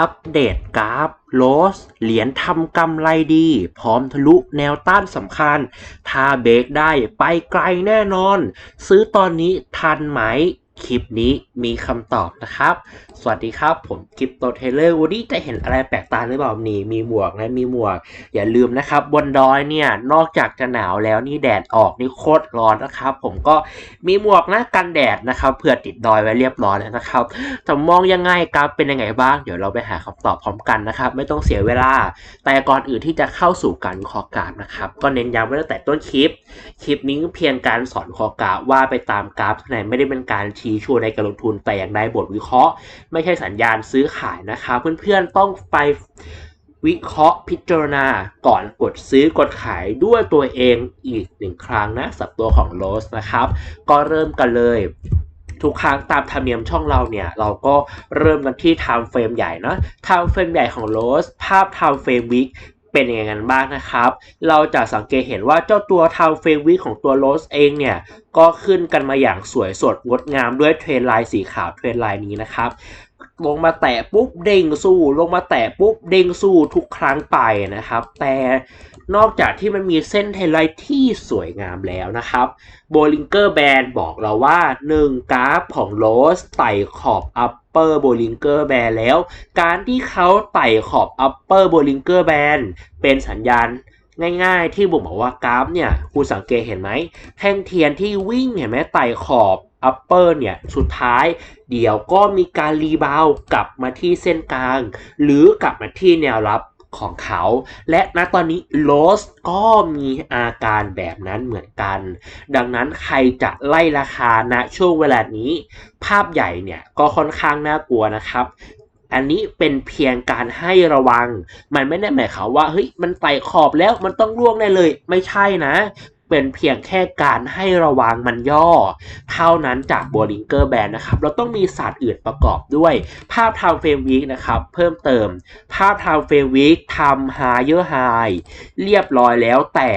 อัปเดตกราฟโลสเหรียญทำกำไรดี พร้อมทะลุแนวต้านสำคัญ ถ้าเบรกได้ไปไกลแน่นอน ซื้อตอนนี้ทันไหม คลิปนี้มีคำตอบนะครับ สวัสดีครับ ผมกิปโตเทเลอร์วันนี้จะเห็นอะไรแปลกตาหรือเปล่านี่ มีหมวกนะมีหมวก อย่าลืมนะครับ บนดอยเนี่ย นอกจากจะหนาวแล้วนี่แดดออกนี่โคตรร้อนนะครับ ผมก็มีหมวกนะกันแดดนะครับเผื่อติดดอยไว้เรียบร้อยแล้วนะครับจะมองยังไงกราฟเป็นยังไงบ้าง เดี๋ยวเราไปหาคำตอบพร้อมกันนะครับ ไม่ต้องเสียเวลา แต่ก่อนอื่นที่จะเข้าสู่การวิเคราะห์กราฟนะครับ ก็เน้นย้ำไว้ตั้งแต่ต้นคลิป คลิปนี้เพียงการสอนคอกราฟว่าไปตามกราฟเท่านั้นไม่ได้เป็นการชีชวนในการลงทุนแต่อย่างใดบทวิเคราะห์ ไม่ใช่สัญญาณซื้อขายนะครับเพื่อนๆต้องไปวิเคราะห์พิจารณาก่อนกดซื้อกดขายด้วยตัวเองอีกหนึ่งครั้งนะสับตัวของโรสนะครับ ก็เริ่มกันเลย ทุกครั้งตามธรรมเนียมช่องเราเนี่ย เราก็เริ่มกันที่ time frame ใหญ่เนะ time frame ใหญ่ของ r o s ภาพ time frame week เเป็นยังไงกันบ้างนะครับ เราจะสังเกตเห็นว่าเจ้าตัว time frame week ของตัวโรสเองเนี่ย ก็ขึ้นกันมาอย่างสวยสดงดงามด้วยเทรนไลน์สีขาวเทรนไลน์นี้นะครับ ลงมาแตะปุ๊บเด้งสู้ ลงมาแตะปุ๊บเด้งสู้ทุกครั้งไปนะครับ แต่นอกจากที่มันมีเส้นเทรนไลน์ที่สวยงามแล้วนะครับโบลิงเกอร์แบนบอกเราว่า 1 กราฟของโรสไต่ขอบ upper Bollinger Band แบนแล้ว การที่เขาไต่ขอบ upper Bollinger Band เป็นสัญญาณง่ายๆ ที่บ่งบอกว่ากราฟเนี่ยคุณสังเกตเห็นไหมแท่งเทียนที่วิ่งเห็นไหมไต่ขอบ upper เนี่ย สุดท้ายเดี๋ยวก็มีการรีบาวกลับมาที่เส้นกลาง หรือกลับมาที่แนวรับของเขา และณตอนนี้โลสก็มีอาการแบบนั้นเหมือนกัน ดังนั้นใครจะไล่ราคาณช่วงเวลานี้ ภาพใหญ่เนี่ยก็ค่อนข้างน่ากลัวนะครับอันนี้เป็นเพียงการให้ระวัง มันไม่ได้หมายความว่าเฮ้ยมันไต่ขอบแล้วมันต้องล่วงได้เลย ไม่ใช่นะ เป็นเพียงแค่การให้ระวังมันย่อ เท่านั้นจากโบลิงเกอร์แบนนะครับ เราต้องมีศาสตร์อื่นประกอบด้วย ภาพทาวเฟรมวีคนะครับ เพิ่มเติม ภาพทาวเฟรมวีคทำ higher high เรียบร้อยแล้วแต่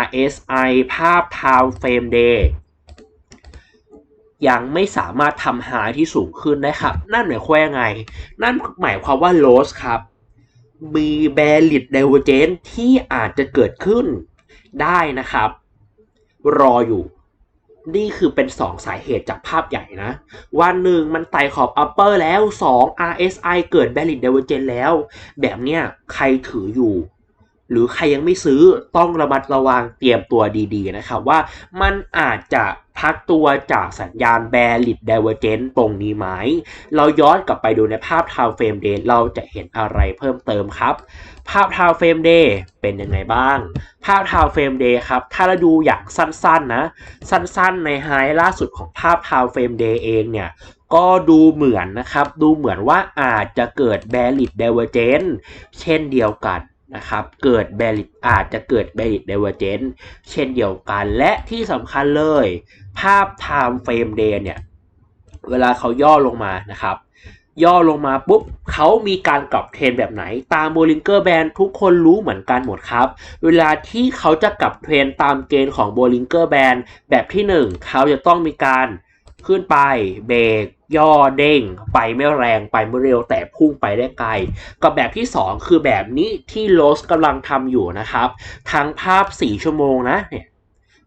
RSI ภาพทาวเฟรมเดย์ยังไม่สามารถทำหาที่สูงขึ้นได้ครับ นั่นหมายความว่าไง นั่นหมายความว่า loss ครับ มี bearish divergence ที่อาจจะเกิดขึ้นได้นะครับ รออยู่ นี่คือเป็น 2 สาเหตุจากภาพใหญ่นะวันหนึ่งมันไต่ขอบ upper แล้ว 2 RSI เกิด bearish divergence แล้ว แบบเนี้ยใครถืออยู่ หรือใครยังไม่ซื้อต้องระมัดระวังเตรียมตัวดีๆนะครับว่ามันอาจจะพักตัวจากสัญญาณ bearish divergence ตรงนี้ไหม เราย้อนกลับไปดูในภาพ time frame day เราจะเห็นอะไรเพิ่มเติมครับ ภาพ time frame day เป็นยังไงบ้าง ภาพ time frame day ครับ ถ้าเราดูอย่างสั้นๆนะ สั้นๆในไฮล่าสุดของภาพ time frame day เองเนี่ยก็ดูเหมือนนะครับ ดูเหมือนว่าอาจจะเกิด bearish divergence เช่นเดียวกัน นะครับ เกิด bearish อาจจะเกิด bearish divergence เช่นเดียวกัน และที่สำคัญเลย ภาพ time frame day เนี่ย เวลาเขาย่อลงมานะครับ ย่อลงมาปุ๊บเขามีการกลับเทรนแบบไหน ตามโบลิงเกอร์แบนทุกคนรู้เหมือนกันหมดครับ เวลาที่เขาจะกลับเทรนตามเกณฑ์ของโบลิงเกอร์แบนแบบที่ 1 เขาจะต้องมีการ ขึ้นไปเบรกย่อเด้ง ไปไม่แรงไปไม่เร็วแต่พุ่งไปได้ไกล กับแบบที่ 2 คือแบบนี้ที่โลสกำลังทำอยู่นะครับ ทั้งภาพ 4 ชั่วโมงนะเนี่ย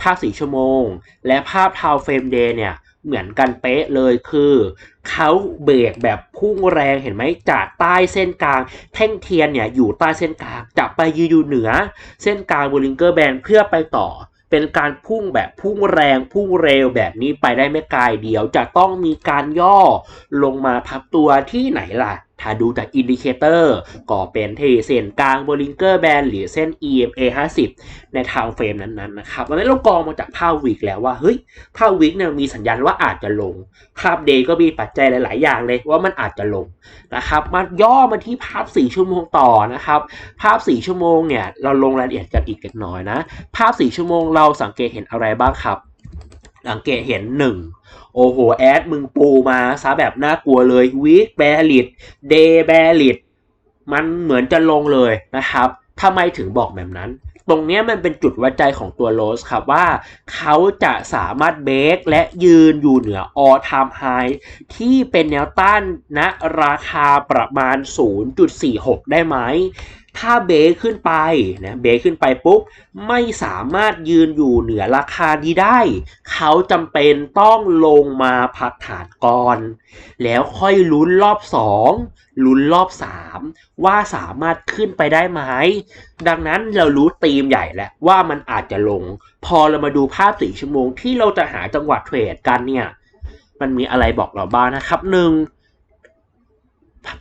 ภาพ 4 ชั่วโมง และภาพทาวเฟรมเดย์เนี่ยเหมือนกันเป๊ะเลยคือเขาเบรกแบบพุ่งแรงเห็นไหมจากใต้เส้นกลาง แท่งเทียนเนี่ยอยู่ใต้เส้นกลางจะไปยืนอยู่เหนือ เส้นกลางบูลิงเกอร์แบนเพื่อไปต่อ เป็นการพุ่งแบบพุ่งแรงพุ่งเร็วแบบนี้ไปได้ไม่ไกลเดียวจะต้องมีการย่อลงมาพักตัวที่ไหนล่ะ ถ้าดูจากอินดิเคเตอร์ก็เป็นที่เส้นกลางบลิงเกอร์แบนหรือเส้น EMA 50 ในทางเฟรมนั้นๆนะครับวันนี้เรากองมาจากภาพวิกแล้วว่าเฮ้ยภาพวิกเนี่ยมีสัญญาณว่าอาจจะลง ภาพเดย์ก็มีปัจจัยหลาย ๆ อย่างเลยว่ามันอาจจะลงนะครับมาย่อมาที่ภาพ 4 ชั่วโมงต่อนะครับ ภาพ 4 ชั่วโมงเนี่ยเราลงรายละเอียดกันอีกเล็กน้อยนะ ภาพ 4 ชั่วโมงเราสังเกตเห็นอะไรบ้างครับ สังเกตเห็น1โอ้โห แอดมึงปูมาซะแบบน่ากลัวเลยวีคแบริดเดย์แบริดมันเหมือนจะลงเลยนะครับทำไมถึงบอกแบบนั้น ตรงนี้มันเป็นจุดวัดใจของตัวโรสครับว่าเขาจะสามารถเบรกและยืนอยู่เหนือ all time high ที่เป็นแนวต้านณราคาประมาณ 0.46 ได้ไหม ถ้าเบรกขึ้นไปนะเบรกขึ้นไปปุ๊บไม่สามารถยืนอยู่เหนือราคานี้ได้ เขาจำเป็นต้องลงมาพักฐานก่อน แล้วค่อยลุ้นรอบ 2 ลุ้นรอบ 3 ว่าสามารถขึ้นไปได้ไหม ดังนั้นเรารู้ธีมใหญ่แล้วว่ามันอาจจะลง พอเรามาดูภาพสี่ชั่วโมงที่เราจะหาจังหวะเทรดกันเนี่ย มันมีอะไรบอกเราบ้างนะครับหนึ่ง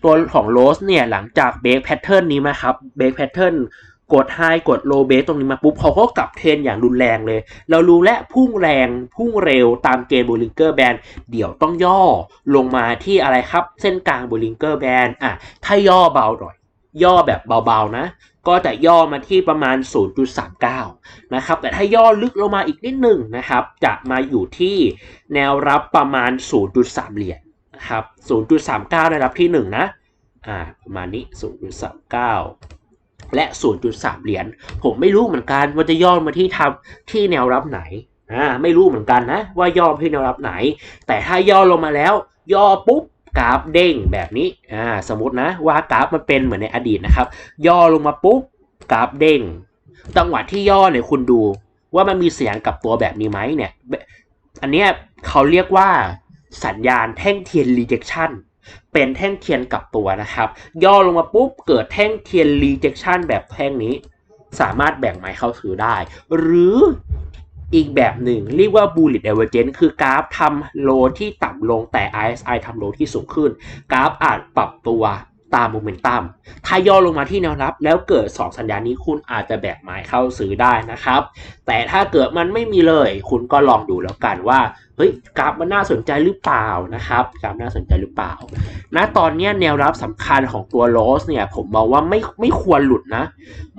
ตัวของโรสเนี่ยหลังจากเบรกแพทเทิร์นนี้มาครับเบรกแพทเทิร์นกดไฮกดโลเบสตรงนี้มาปุ๊บเขาก็กลับเทรนอย่างรุนแรงเลย เรารู้และพุ่งแรงพุ่งเร็วตามเกณฑ์บูลิงเกอร์แบนเดี๋ยวต้องย่อลงมาที่อะไรครับ เส้นกลางบูลิงเกอร์แบนอะถ้าย่อเบาหน่อย ย่อแบบเบาๆนะ ก็จะย่อมาที่ประมาณ 0.39 นะครับ แต่ถ้าย่อลึกลงมาอีกนิดหนึ่งนะครับ จะมาอยู่ที่แนวรับประมาณ 0.3 เหรียญ นะครับ 0.39 ได้รับที่ 1 นะ อ่า ประมาณนี้ 0.39 และ 0.3 เหรียญ ผมไม่รู้เหมือนกันว่าจะย่อมาที่ทำที่แนวรับไหน อ่า ไม่รู้เหมือนกันนะ ว่าย่อที่แนวรับไหน แต่ถ้าย่อลงมาแล้ว ย่อปุ๊บกราฟเด้งแบบนี้ อ่า สมมตินะว่ากราฟมันเป็นเหมือนในอดีตนะครับ ย่อลงมาปุ๊บกราฟเด้ง จังหวะที่ย่อเนี่ยคุณดูว่ามันมีเสียงกับตัวแบบนี้ไหมเนี่ย อันเนี้ยเขาเรียกว่า สัญญาณแท่งเทียน rejection เป็นแท่งเทียนกลับตัวนะครับ ย่อลงมาปุ๊บเกิดแท่งเทียน rejection แบบแท่งนี้ สามารถแบ่งไม้เข้าซื้อได้ หรืออีกแบบหนึ่งเรียกว่า bullet divergence คือกราฟทำโลที่ต่ำลงแต่ RSI ทำโลที่สูงขึ้น กราฟอาจปรับตัวตามโมเมนตัม ถ้าย่อลงมาที่แนวรับ แล้วเกิด 2 สัญญาณนี้คุณอาจจะแบกไม้เข้าซื้อได้นะครับ แต่ถ้าเกิดมันไม่มีเลย คุณก็ลองดูแล้วกันว่า เฮ้ยกราฟมันน่าสนใจหรือเปล่านะครับกราฟน่าสนใจหรือเปล่าณตอนนี้แนวรับสำคัญของตัวโรสเนี่ยผมมองว่าไม่ไม่ควรหลุดนะ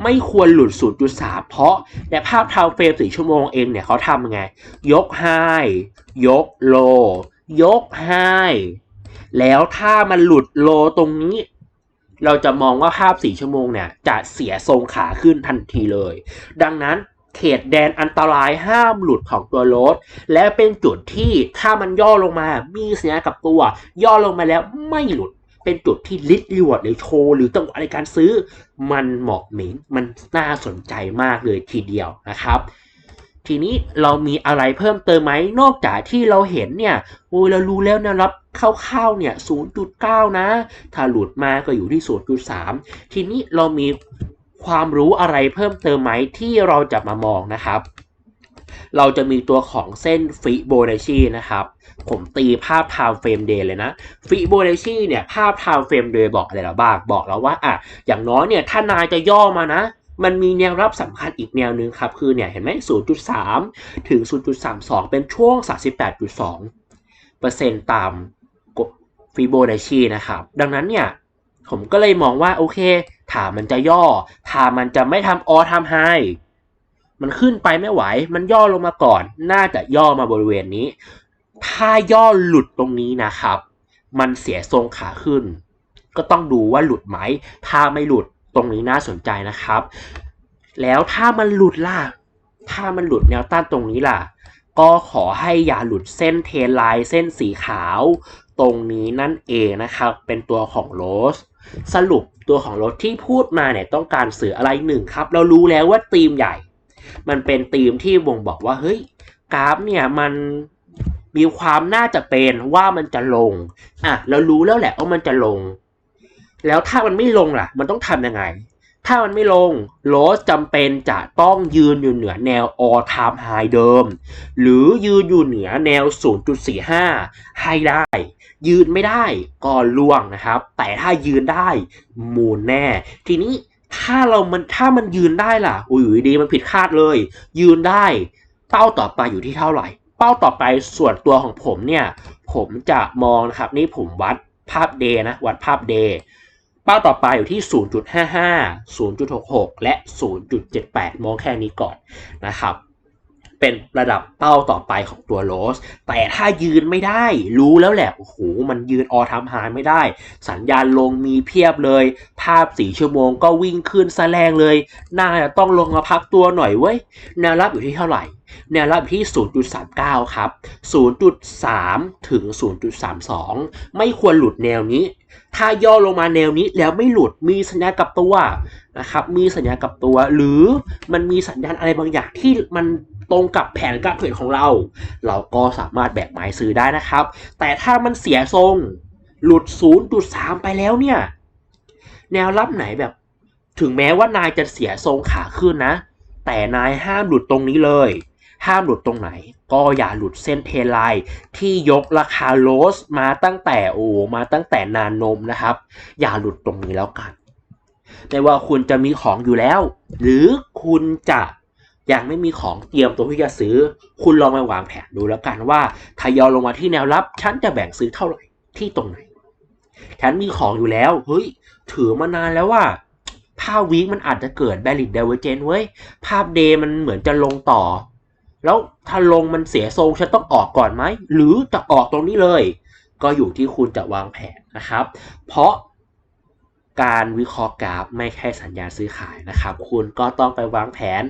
ไม่ควรหลุด 0.3 เพราะในภาพทาวเฟรม4ชั่วโมงเองเนี่ยเขาทำไง ยกไฮยกโล ยกไฮแล้วถ้ามันหลุดโลตรงนี้เราจะมองว่าภาพ 4 ชั่วโมงเนี่ยจะเสียทรงขาขึ้นทันทีเลย ดังนั้น เขตแดนอันตรายห้ามหลุดของตัวรถ และเป็นจุดที่ถ้ามันย่อลงมามีเสียกับตัว ย่อลงมาแล้วไม่หลุด เป็นจุดที่ลิดรีวอร์ดหรือโชว์หรือจังหวะในการซื้อ มันเหมาะเหม็นมันน่าสนใจมากเลยทีเดียวนะครับทีนี้เรามีอะไรเพิ่มเติมไหมนอกจากที่เราเห็นเนี่ยโอ้ยเรารู้แล้วนะครับคร่าวๆเนี่ย 0.9 นะ ถ้าหลุดมาก็อยู่ที่ 0.3 ทีนี้เรามี ความรู้อะไรเพิ่มเติมไหมที่เราจะมามองนะครับ เราจะมีตัวของเส้นฟิโบนัชชีนะครับ ผมตีภาพ time frame day เลยนะฟิโบนัชชีเนี่ยภาพ time frame day บอกอะไรเราบ้างบอกแล้วว่าอะอย่างน้อยเนี่ยถ้านายจะย่อมานะมันมีแนวรับสำคัญอีกแนวหนึ่งครับ คือเนี่ยเห็นไหม 0.3 ถึง 0.32 เป็นช่วง 38.2เปอร์เซ็นต์ตามฟิโบนัชชีนะครับ ดังนั้นเนี่ย ผมก็เลยมองว่า โอเค ถ้ามันจะย่อถ้ามันจะไม่ทำออทำไฮมันขึ้นไปไม่ไหว มันย่อลงมาก่อน น่าจะย่อมาบริเวณนี้ ถ้าย่อหลุดตรงนี้นะครับ มันเสียทรงขาขึ้น ก็ต้องดูว่าหลุดไหม ถ้าไม่หลุดตรงนี้น่าสนใจนะครับ แล้วถ้ามันหลุดล่ะ ถ้ามันหลุดแนวต้านตรงนี้ล่ะ ก็ขอให้อย่าหลุดเส้นเทนไลน์เส้นสีขาว ตรงนี้นั่นเองนะครับ เป็นตัวของโรสสรุปตัวของรถที่พูดมาเนี่ยต้องการสื่ออะไรหนึ่งครับ เรารู้แล้วว่าธีมใหญ่ มันเป็นธีมที่บ่งบอกว่าเฮ้ยกราฟเนี่ยมันมีความน่าจะเป็นว่ามันจะลงอะเรารู้แล้วแหละว่ามันจะลง แล้วถ้ามันไม่ลงล่ะ มันต้องทำยังไง ถ้ามันไม่ลงโรสจำเป็นจะต้องยืนอยู่เหนือแนว all time high เดิม หรือยืนอยู่เหนือแนว 0.45 ให้ได้ ยืนไม่ได้ก็ล่วงนะครับ แต่ถ้ายืนได้มูลแน่ ทีนี้ถ้าเรามันถ้ามันยืนได้ล่ะอุ้ยดีมันผิดคาดเลย ยืนได้เป้าต่อไปอยู่ที่เท่าไหร่ เป้าต่อไปส่วนตัวของผมเนี่ย ผมจะมองนะครับ นี่ผมวัดภาพเดย์นะวัดภาพเดย์ เป้าต่อไปอยู่ที่ 0.55 0.66 และ 0.78 มองแค่นี้ก่อนนะครับ เป็นระดับเป้าต่อไปของตัวโรส แต่ถ้ายืนไม่ได้รู้แล้วแหละ โอ้โห มันยืนออทำหายไม่ได้ สัญญาณลงมีเพียบเลย ภาพสี่ชั่วโมงก็วิ่งขึ้นซะแรงเลย น่าจะต้องลงมาพักตัวหน่อยเว้ย แนวรับอยู่ที่เท่าไหร่ แนวรับอยู่ที่ 0.39 ครับ 0.3 ถึง 0.32 ไม่ควรหลุดแนวนี้ ถ้าย่อลงมาแนวนี้แล้วไม่หลุดมีสัญญาณกับตัวนะครับ มีสัญญาณกับตัว หรือมันมีสัญญาณอะไรบางอย่างที่มัน ตรงกับแผนการเทรดของเรา เราก็สามารถแบกไม้ซื้อได้นะครับ แต่ถ้ามันเสียทรงหลุด 0.3 ไปแล้วเนี่ย แนวรับไหนแบบ ถึงแม้ว่านายจะเสียทรงขาขึ้นนะ แต่นายห้ามหลุดตรงนี้เลย ห้ามหลุดตรงไหน ก็อย่าหลุดเส้นเทไลที่ยกราคาโลสมาตั้งแต่โอ้มาตั้งแต่นานนมนะครับ อย่าหลุดตรงนี้แล้วกันไม่ว่าคุณจะมีของอยู่แล้ว หรือคุณจะ ยังไม่มีของเตรียมตัวที่จะซื้อ คุณลองไปวางแผนดูแล้วกันว่าทยอยลงมาที่แนวรับ ฉันจะแบ่งซื้อเท่าไหร่ที่ตรงไหน ฉันมีของอยู่แล้ว เฮ้ย ถือมานานแล้วว่า ภาพวีคมันอาจจะเกิด valid divergence เว้ย ภาพเดย์มันเหมือนจะลงต่อ แล้วถ้าลงมันเสียทรงฉันต้องออกก่อนไหม หรือจะออกตรงนี้เลย ก็อยู่ที่คุณจะวางแผนนะครับ เพราะ การวิเคราะห์กราฟไม่ใช่สัญญาซื้อขายนะครับ คุณก็ต้องไปวางแผน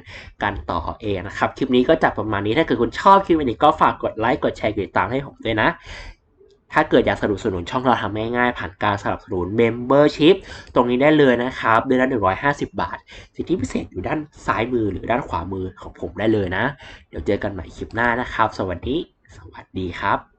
กันต่อเองนะครับ คลิปนี้ก็จับประมาณนี้ถ้าเกิดคุณชอบคลิปนี้ก็ฝากกดไลค์กดแชร์กดติดตามให้ผมด้วยนะ ถ้าเกิดอยากสนับสนุนช่องเราทำง่ายๆผ่านการสนับสนุน Membership ตรงนี้ได้เลยนะครับเดือนละ150 บาท สิทธิพิเศษอยู่ด้านซ้ายมือหรือด้านขวามือของผมได้เลยนะ เดี๋ยวเจอกันใหม่คลิปหน้านะครับ สวัสดี สวัสดีครับ